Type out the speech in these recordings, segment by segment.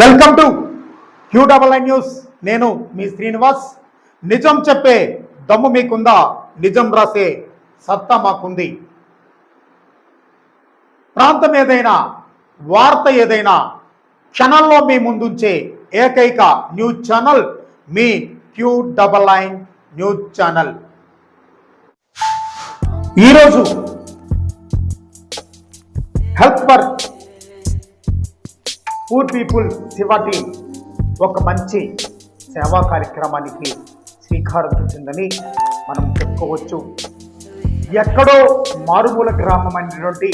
Welcome to Q double I news నేను మీ శ్రీనివాస్. నిజం చెప్పే దమ్ము మీకుందా? నిజం రాసే సత్తా మాకుంది. ప్రాంతం ఏదైనా వార్త ఏదైనా క్షణంలో మీ ముందుంచే ఏకైక న్యూస్ ఛానల్ మీ Q double nine news channel. ఈరోజు help for poor people Shiva team ఒక మంచి సేవా కార్యక్రమానికి శ్రీకారం చుట్టిందని మనం చెప్పుకోవచ్చు. ఎక్కడో మారుమూల గ్రామం అయినటువంటి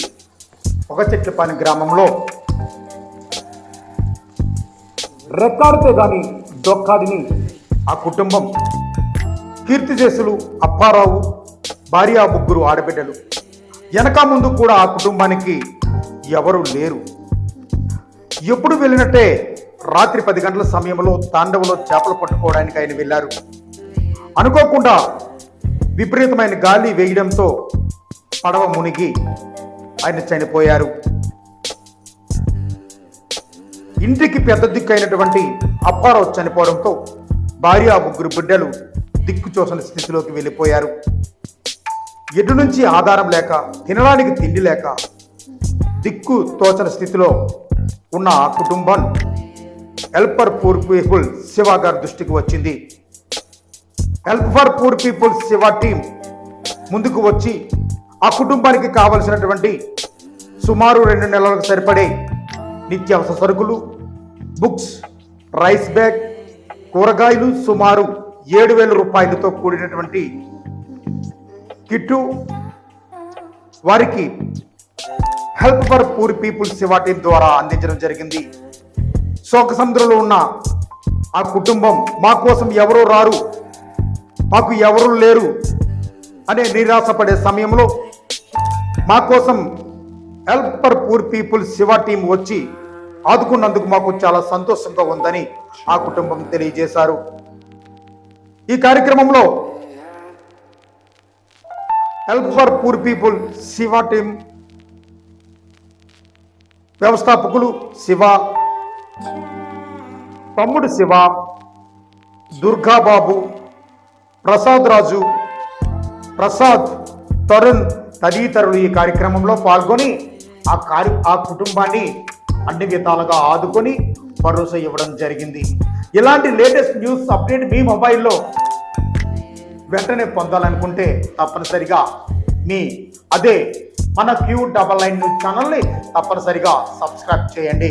ఒక చెట్లపాని గ్రామంలో రెక్కాడితే కానీ దొక్కాడిని ఆ కుటుంబం కీర్తిశేషులు అప్పారావు భార్య ముగ్గురు ఆడబిడ్డలు. వెనక ముందు కూడా ఆ కుటుంబానికి ఎవరు లేరు. ఎప్పుడు వెళ్ళినట్టే రాత్రి పది గంటల సమయంలో తాండవలో చేపలు పట్టుకోవడానికి ఆయన వెళ్ళారు. అనుకోకుండా విపరీతమైన గాలి వేయడంతో పడవ మునిగి ఆయన చనిపోయారు. ఇంటికి పెద్ద దిక్కు అయినటువంటి అప్పారావు చనిపోవడంతో భార్య ముగ్గురు బిడ్డలు దిక్కు చూసిన స్థితిలోకి వెళ్ళిపోయారు. ఎటు నుంచి ఆధారం లేక తినడానికి తిండి లేక దిక్కు తోచని స్థితిలో ఉన్న ఆ కుటుంబం. Help for poor people Shiva గారి దృష్టికి వచ్చింది. Help for poor people Shiva team ముందుకు వచ్చి ఆ కుటుంబానికి కావలసినటువంటి సుమారు రెండు నెలలకు సరిపడే నిత్యావసర సరుకులు బుక్స్ రైస్ బ్యాగ్ కూరగాయలు సుమారు ఏడు వేల రూపాయలతో కూడినటువంటి కిట్టు వారికి help for poor people Shiva team ద్వారా అందించడం జరిగింది. శోక సముద్రంలో ఉన్న ఆ కుటుంబం మా కోసం ఎవరూ రారు మాకు ఎవరు లేరు అనే నిరాశపడే సమయంలో మా కోసం help for poor people Shiva team వచ్చి ఆదుకున్నందుకు మాకు చాలా సంతోషంగా ఉందని ఆ కుటుంబం తెలియజేశారు. ఈ కార్యక్రమంలో help for poor people Shiva team వ్యవస్థాపకులు శివ తమ్ముడు శివ దుర్గాబాబు ప్రసాద్ రాజు ప్రసాద్ తరుణ్ తదితరులు ఈ కార్యక్రమంలో పాల్గొని ఆ కార్య ఆ కుటుంబాన్ని అన్ని విధాలుగా ఆదుకొని భరోసా ఇవ్వడం జరిగింది. ఇలాంటి లేటెస్ట్ న్యూస్ అప్డేట్ మీ మొబైల్లో వెంటనే పొందాలనుకుంటే తప్పనిసరిగా మీ అదే మన క్యూ డబల్ నైన్ న్యూస్ ఛానల్ని తప్పనిసరిగా సబ్స్క్రైబ్ చేయండి.